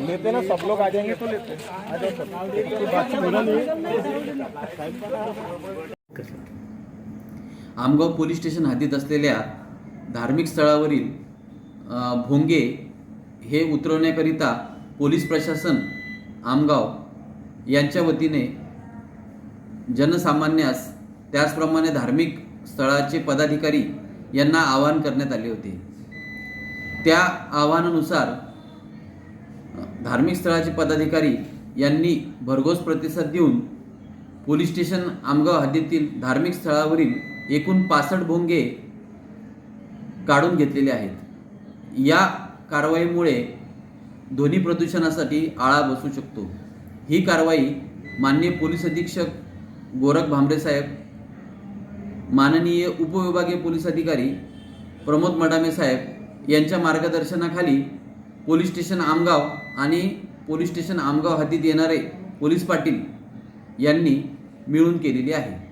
लेते ना सब लोग आ जाएंगे तो लेते आमगाव पोलीस स्टेशन हद्दीत असलेल्या धार्मिक स्थळावरील भोंगे हे उतरवण्याकरिता पोलीस प्रशासन आमगाव यांच्या वतीने जनसामान्यास त्याचप्रमाणे धार्मिक स्थळाचे पदाधिकारी यांना आवाहन करण्यात आले होते. त्या आवाहनानुसार धार्मिक स्थळाचे पदाधिकारी यांनी भरघोस प्रतिसाद देऊन पोलीस स्टेशन आमगाव हद्दीतील धार्मिक स्थळावरील एकूण पासष्ट भोंगे काढून घेतलेले आहेत. या कारवाईमुळे ध्वनी प्रदूषणासाठी आळा बसू शकतो. ही कारवाई माननीय पोलीस अधीक्षक गोरख भांबरे साहेब माननीय उपविभागीय पोलीस अधिकारी प्रमोद मडामे साहेब यांच्या मार्गदर्शनाखाली पोलीस स्टेशन आमगाव आणि पोलीस स्टेशन आमगाव हद्दीत येणारे पोलीस पाटील यांनी मिळून केलेली आहे.